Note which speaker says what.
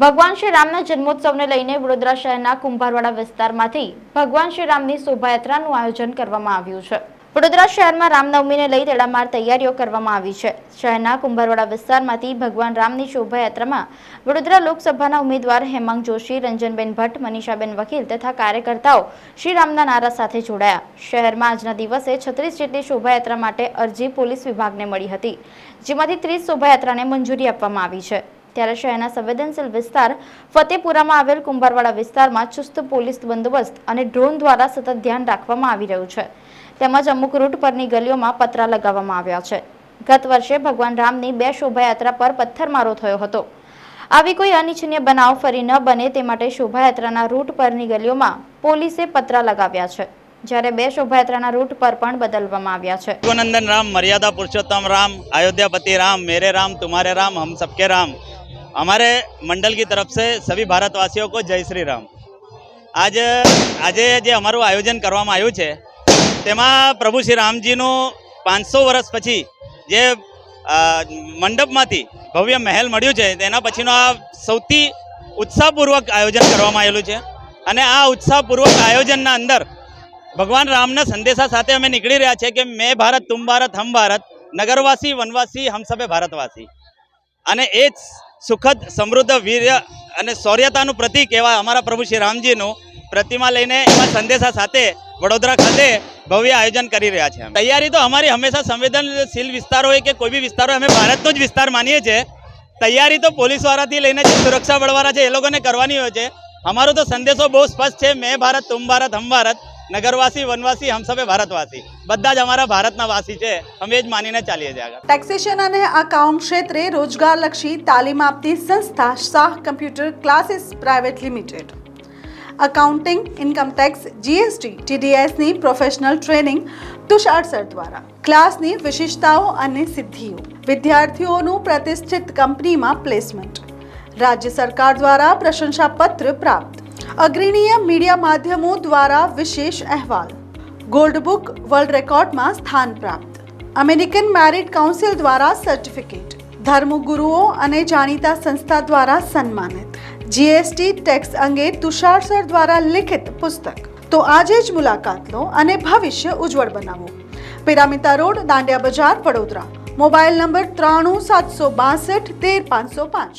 Speaker 1: ભગવાન શ્રી રામના જન્મોત્સવને લઈને વડોદરા શહેરના કુંભારવાડા વિસ્તારમાંથી ભગવાન શ્રી રામની શોભાયાત્રાનું આયોજન કરવામાં આવ્યું છે. વડોદરા શહેરમાં રામનવમીને લઈ તેડામાર તૈયારીઓ કરવામાં આવી છે. શહેરના કુંભારવાડા વિસ્તારમાંથી ભગવાન રામની શોભાયાત્રામાં વડોદરા લોકસભાના ઉમેદવાર હેમાંગ જોશી, રંજનબેન ભટ્ટ, મનીષાબેન વકીલ તથા કાર્યકર્તાઓ શ્રી રામના નારા સાથે જોડાયા. શહેરમાં આજના દિવસે છત્રીસ જેટલી શોભાયાત્રા માટે અરજી પોલીસ વિભાગને મળી હતી, જેમાંથી ત્રીસ શોભાયાત્રાને મંજૂરી આપવામાં આવી છે. ત્યારે શહેરના સંવેદનશીલ વિસ્તાર ફતેપુરામાં આવેલ કુંભારવાડા વિસ્તારમાં ચુસ્ત પોલીસ બંદોબસ્ત અને ડ્રોન દ્વારા સતત ધ્યાન રાખવામાં આવી રહ્યું છે. તેમજ અમુક રૂટ પરની ગલીઓમાં પતરા લગાવવામાં આવ્યા છે. ગત વર્ષે ભગવાન રામની બે શોભાયાત્રા પર પથ્થરમારો થયો હતો. આવી કોઈ અનિચ્છનીય બનાવ ફરી ન બને તે માટે શોભાયાત્રાના રૂટ પરની ગલીઓમાં પોલીસે પતરા લગાવ્યા છે. જ્યારે બે શોભાયાત્રાના રૂટ પર પણ બદલવામાં આવ્યા છે.
Speaker 2: શિવનંદન રામ, મર્યાદા પુરુષોત્તમ રામ, અયોધ્યાપતિ રામ, મેરે રામ, તુમારે રામ, હમ સબકે રામ. हमारे मंडल की तरफ से सभी भारतवासियों को जय श्री राम આજ આજે જે અમારું આયોજન કરવામાં આવ્યું છે તેમાં પ્રભુ શ્રી રામજીનું પાંચસો વર્ષ પછી જે અ, મંડપમાંથી ભવ્ય મહેલ મળ્યું છે તેના પછીનો આ સૌથી ઉત્સાહપૂર્વક આયોજન કરવામાં આવેલું છે અને આ ઉત્સાહપૂર્વક આયોજનના અંદર ભગવાન રામના સંદેશા સાથે અમે નીકળી રહ્યા છે કે મેં ભારત તુમ ભારત હમ ભારત નગરવાસી વનવાસી હમ સભે ભારતવાસી અને એ જ સુખદ, સમૃદ્ધ, વીર્ય અને શૌર્યતાનું પ્રતીક એવા અમારા પ્રભુ શ્રી રામજીનું પ્રતિમા લઈને એવા સંદેશા સાથે વડોદરા ખાતે ભવ્ય આયોજન કરી રહ્યા છે તૈયારી તો અમારી હંમેશા સંવેદનશીલ વિસ્તાર હોય કે કોઈ બી વિસ્તાર હોય, અમે ભારતનો જ વિસ્તાર માનીએ છીએ. તૈયારી તો પોલીસવાળાથી લઈને જે સુરક્ષા બળવાળા છે એ લોકોને કરવાની હોય છે. અમારો તો સંદેશો બહુ સ્પષ્ટ છે, મેં ભારત, તુમ ભારત, હમ ભારત. નગરવાસી, વનવાસી હમ સભે ભારતવાસી. બધા જ અમારા ભારતના વાસી છે. અમે જ માનીને ચાલીએ છીએ આગળ.
Speaker 3: ટેક્સેશન અને અકાઉન્ટ ક્ષેત્રે રોજગારલક્ષી તાલીમ આપતી સંસ્થા Shah computer classes private limited. Accounting income tax GST ટીડીએસની professional training Tushar sir દ્વારા. ક્લાસની વિશેષતાઓ અને સિદ્ધિઓ. વિદ્યાર્થીઓનું પ્રતિષ્ઠિત કંપનીમાં પ્લેસમેન્ટ રાજ્ય સરકાર દ્વારા પ્રશંસાપત્ર પ્રાપ્ત. અગ્રણીય મીડિયા માધ્યમો દ્વારા વિશેષ અહેવાલ. ગોલ્ડ બુક વર્લ્ડ રેકોર્ડમાં સ્થાન પ્રાપ્ત. અમેરિકન મેરિટ કાઉન્સિલ દ્વારા સર્ટિફિકેટ ધર્મગુરુઓ અને જાણીતા સંસ્થા દ્વારા સન્માનિત. જીએસટી ટેક્સ અંગે તુષાર સર દ્વારા લિખિત પુસ્તક. તો આજે જ મુલાકાત લો અને ભવિષ્ય ઉજ્જવળ બનાવો. પિરામિતા રોડ, દાંડિયા બજાર, વડોદરા. મોબાઈલ નંબર ત્રાણું સાતસો બાસઠ, તેર પાંચસો પાંચ.